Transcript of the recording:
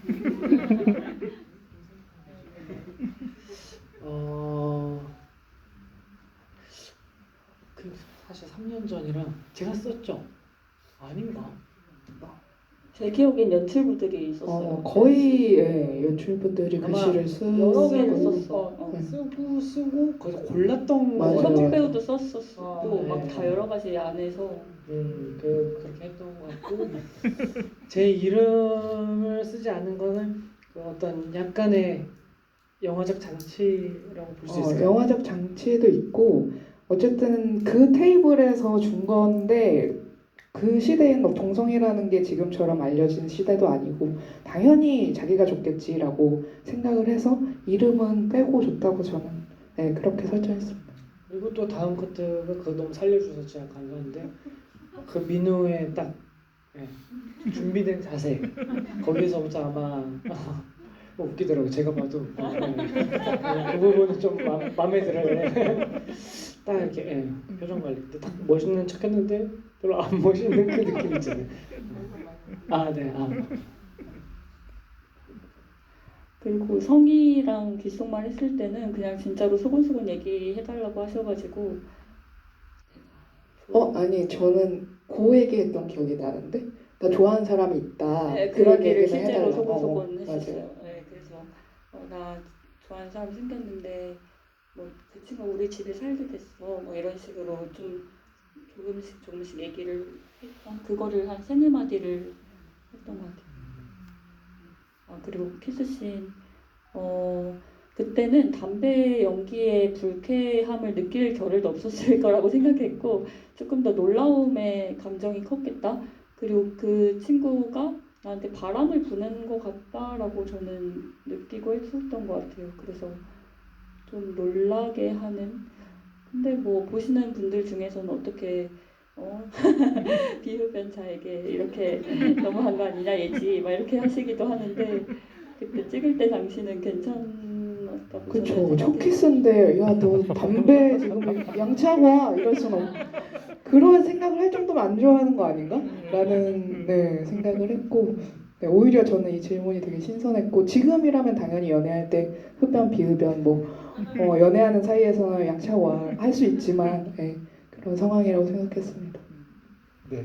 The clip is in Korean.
어, 그 사실 3년 전이라 제가 썼죠. 아닌가? 제 기억엔 연출부들이 있었어요. 어, 거의 예, 연출분들이 아마 글씨를 쓰 여러 쓰고 썼어. 어. 네. 쓰고 쓰고 거기서 골랐던 맞아요. 거 같아요. 배우도 썼었고 아, 막 네. 다 여러 가지 안에서 음, 그 그렇게 했던 것 같고 제 이름을 쓰지 않은 거는 그 어떤 약간의 영화적 장치라고 볼 수 어, 있을까요? 영화적 장치도 있고 어쨌든 그 테이블에서 준 건데 그 시대엔 뭐 동성애라는 게 지금처럼 알려진 시대도 아니고 당연히 자기가 줬겠지라고 생각을 해서 이름은 빼고 줬다고 저는 네, 그렇게 설정했습니다. 그리고 또 다음 커트가 그거 너무 살려줘서 제가 감사한데 그 민우의 딱 예, 준비된 자세 거기서부터 아마 웃기더라고요 제가 봐도 예, 그 부분은 좀 마, 마음에 들어요 딱 이렇게 예, 표정 관리 딱 멋있는 척했는데 별로 안 멋있는 그 느낌 있잖아요 아 네 아. 그리고 성희랑 귓속말 했을 때는 그냥 진짜로 소곤소곤 얘기해달라고 하셔가지고 어 아니 저는 고 얘기했던 기억이 나는데 나 좋아하는 사람이 있다 네, 그 그런 얘기를 실제로 해달라고. 소곤소곤 어, 했었어요. 맞아요. 네, 그래서 어, 나 좋아하는 사람 생겼는데 뭐 그 친구가 우리 집에 살게 됐어. 뭐 이런 식으로 좀 조금씩 조금씩 얘기를 했던 그거를 한 세네 마디를 했던 것 같아요. 아 그리고 키스씬 어 그때는 담배 연기의 불쾌함을 느낄 겨를도 없었을 거라고 생각했고 조금 더 놀라움의 감정이 컸겠다. 그리고 그 친구가 나한테 바람을 부는 것 같다라고 저는 느끼고 했었던 것 같아요. 그래서 좀 놀라게 하는. 근데 뭐 보시는 분들 중에서는 어떻게 어 비흡연자에게 이렇게 너무한 거 아니냐 얘지 막 이렇게 하시기도 하는데 그때 찍을 때 당시는 괜찮았다고 그쵸 첫. 키스인데 야 너 담배 지금 양치하고 와 이럴 수는 없 그런 생각을 할 정도면 안 좋아하는 거 아닌가? 라는 네 생각을 했고 네, 오히려 저는 이 질문이 되게 신선했고 지금이라면 당연히 연애할 때 흡연 비흡연 뭐 어, 연애하는 사이에서는 양치하고 와할 수 있지만 네, 그런 상황이라고 생각했습니다. 네.